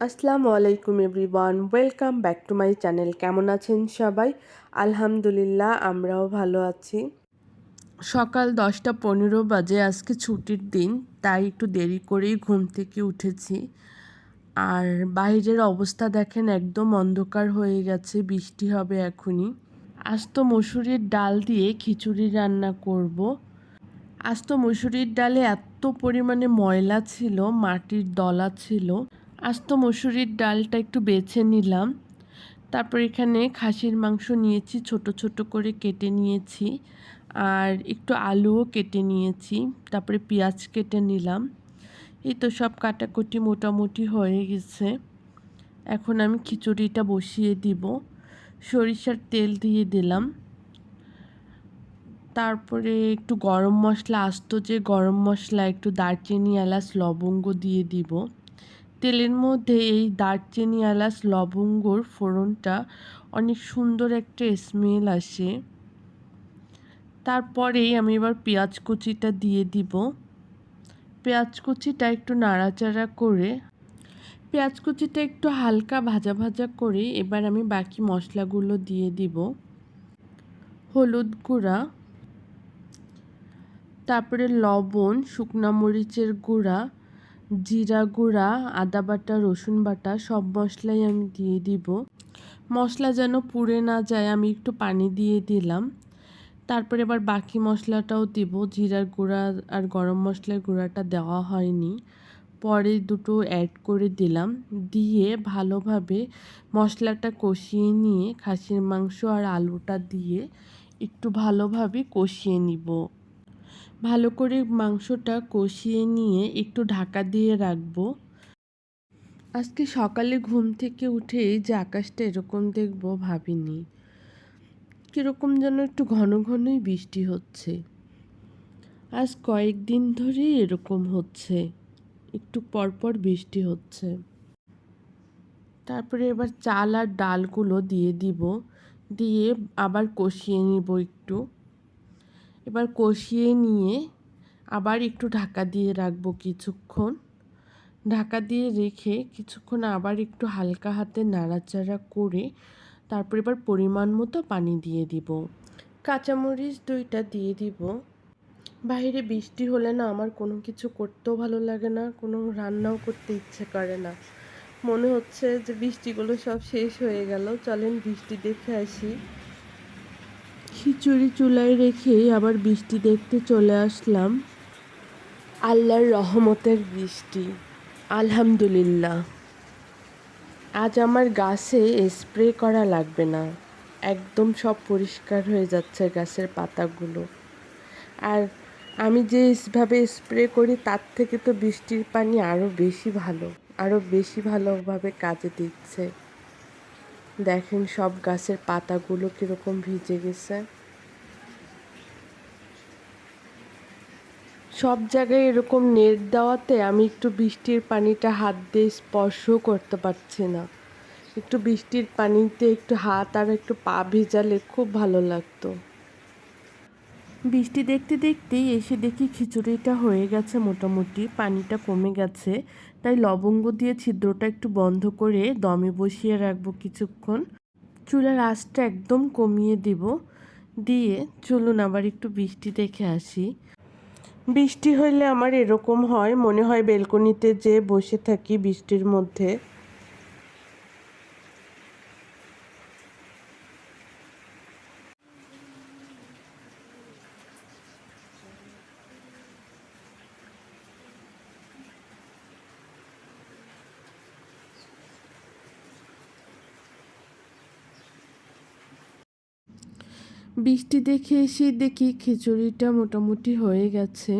আসসালামু আলাইকুম everyone, welcome back to my channel. কেমন আছেন সবাই? আলহামদুলিল্লাহ, আমরাও ভালো আছি। সকাল দশটা পনেরো বাজে, আজকে ছুটির দিন, তাই একটু দেরি করেই ঘুম থেকে উঠেছি। আর বাইরের অবস্থা দেখেন, একদম অন্ধকার হয়ে গেছে, বৃষ্টি হবে এখনই। আজ তো মসুরির ডাল দিয়ে খিচুড়ি রান্না করব। আজ তো মসুরির ডালে এত পরিমাণে ময়লা ছিল, মাটির দলা ছিল। আস্ত মসুরির ডালটা একটু বেছে নিলাম। তারপর এখানে খাসির মাংস নিয়েছি, ছোট ছোট করে কেটে নিয়েছি আর একটু আলুও কেটে নিয়েছি। তারপরে পেঁয়াজ কেটে নিলাম। এই তো সব কাটাকুটি মোটামুটি হয়ে গেছে। এখন আমি খিচুড়িটা বসিয়ে দিব। সরিষার তেল দিয়ে দিলাম। তারপরে একটু গরম মশলা, আসতো যে গরম মশলা, একটু দারচিনি, এলাচ, লবঙ্গ দিয়ে দিব। তেলের মধ্যে এই দারচিনি এলাচ লবঙ্গর ফোড়নটা অনেক সুন্দর একটা স্মেল আসে। তারপরেই আমি এবার পেঁয়াজ কুচিটা দিয়ে দিব। পেঁয়াজ কুচিটা একটু নাড়াচাড়া করে, পেঁয়াজ কুচিটা একটু হালকা ভাজা ভাজা করে এবার আমি বাকি মশলাগুলো দিয়ে দিব। হলুদ গুঁড়া, তারপরে লবণ, শুকনা মরিচের গুঁড়া জিরা গুঁড়া, আদা বাটা, রসুন বাটা, সব মশলাই আমি দিয়ে দিব। মশলা যেন পুড়ে না যায় আমি একটু পানি দিয়ে দিলাম। তারপরে এবার বাকি মশলাটাও দিব। জিরার গুঁড়া আর গরম মশলার গুঁড়াটা দেওয়া হয়নি। পরে দুটো অ্যাড করে দিলাম। দিয়ে ভালোভাবে মশলাটা কষিয়ে নিয়ে খাসির মাংস আর আলুটা দিয়ে একটু ভালোভাবে কষিয়ে নিব। ভালো করে মাংসটা কষিয়ে নিয়ে একটু ঢাকা দিয়ে রাখব। আজকে সকালে ঘুম থেকে উঠে যে আকাশটা এরকম দেখব ভাবিনি। কীরকম যেন একটু ঘন ঘনই বৃষ্টি হচ্ছে। আজ কয়েকদিন ধরেই এরকম হচ্ছে। একটু পরপর বৃষ্টি হচ্ছে। তারপরে এবার চাল আর ডালগুলো দিয়ে দিব। দিয়ে আবার কষিয়ে নিব একটু। এবার কষিয়ে নিয়ে আবার একটু ঢাকা দিয়ে রাখব কিছুক্ষণ। ঢাকা দিয়ে রেখে কিছুক্ষণ আবার একটু হালকা হাতে নাড়াচাড়া করে তারপর এবার পরিমাণ মতো পানি দিয়ে দিব। কাঁচামরিচ দুইটা দিয়ে দিব। বাইরে বৃষ্টি হলে না আমার কোনো কিছু করতেও ভালো লাগে না, কোনো রান্নাও করতে ইচ্ছে করে না। মনে হচ্ছে যে বৃষ্টিগুলো সব শেষ হয়ে গেল। চলেন বৃষ্টি দেখে আসি। খিচুড়ি চুলায় রেখে আবার বৃষ্টি দেখতে চলে আসলাম। আল্লাহর রহমতের বৃষ্টি। আলহামদুলিল্লাহ। আজ আমার গাছে স্প্রে করা লাগবে না। একদম সব পরিষ্কার হয়ে যাচ্ছে গাছের পাতাগুলো। আর আমি যে যেভাবে স্প্রে করি, তার থেকে তো বৃষ্টির পানি আরও বেশি ভালো আরও বেশি ভালোভাবে কাজে দিচ্ছে। দেখেন সব গাছের পাতাগুলো কীরকম ভিজে গেছে। সব জায়গায় এরকম নেট দেওয়াতে আমি একটু বৃষ্টির পানিটা হাত দিয়ে স্পর্শ করতে পারছি না। একটু বৃষ্টির পানিতে একটু হাত আর একটু পা ভিজালে খুব ভালো লাগতো। বৃষ্টি দেখতে দেখতেই এসে দেখি খিচুড়িটা হয়ে গেছে মোটামুটি, পানিটা কমে গেছে। তাই লবঙ্গ দিয়ে ছিদ্রটা একটু বন্ধ করে দমে বসিয়ে রাখব কিছুক্ষণ। চুলার আঁচটা একদম কমিয়ে দিব। দিয়ে চলুন আবার একটু বৃষ্টি দেখে আসি। বৃষ্টি হইলে আমার এরকম হয়, মনে হয় বেলকনিতে যে বসে থাকি বৃষ্টির মধ্যে। বৃষ্টি দেখে এসে দেখি খিচুড়িটা মোটামুটি হয়ে গেছে।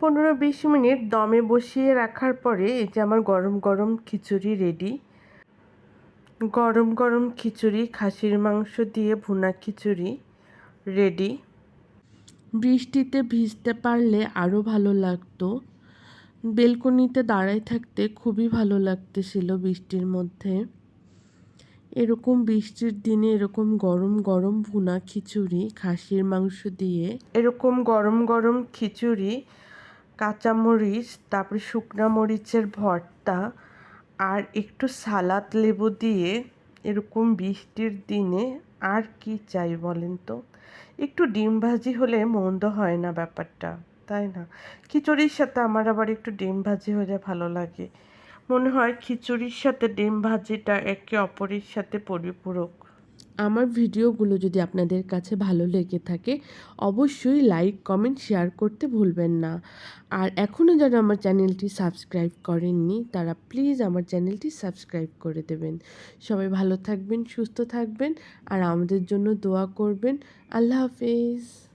পনেরো বিশ মিনিট দমে বসিয়ে রাখার পরে এই যে আমার গরম গরম খিচুড়ি রেডি গরম গরম খিচুড়ি খাসির মাংস দিয়ে ভুনা খিচুড়ি রেডি বৃষ্টিতে ভিজতে পারলে আরও ভালো লাগতো। বেলকনিতে দাঁড়াই থাকতে খুবই ভালো লাগতেছিল বৃষ্টির মধ্যে। এরকম বৃষ্টির দিনে এরকম গরম গরম ভুনা খিচুড়ি, খাসির মাংস দিয়ে। এরকম গরম গরম খিচুড়ি, কাঁচামরিচ, তারপরে শুকনা মরিচের ভর্তা আর একটু সালাদ লেবু দিয়ে এরকম বৃষ্টির দিনে আর কি চাই বলেন তো? একটু ডিম ভাজি হলে মন্দ হয় না ব্যাপারটা, তাই না? খিচুড়ির সাথে আমার আবার একটু ডিম ভাজি হলে ভালো লাগে। মনে হয় খিচুড়ির সাথে ডিম ভাজিটা একে অপরের সাথে পরিপূরক। আমার ভিডিওগুলো যদি আপনাদের কাছে ভালো লেগে থাকে, অবশ্যই লাইক, কমেন্ট, শেয়ার করতে ভুলবেন না। আর এখনও যারা আমার চ্যানেলটি সাবস্ক্রাইব করেননি, তারা প্লিজ আমার চ্যানেলটি সাবস্ক্রাইব করে দেবেন। সবাই ভালো থাকবেন, সুস্থ থাকবেন, আর আমাদের জন্য দোয়া করবেন। আল্লাহ হাফেজ।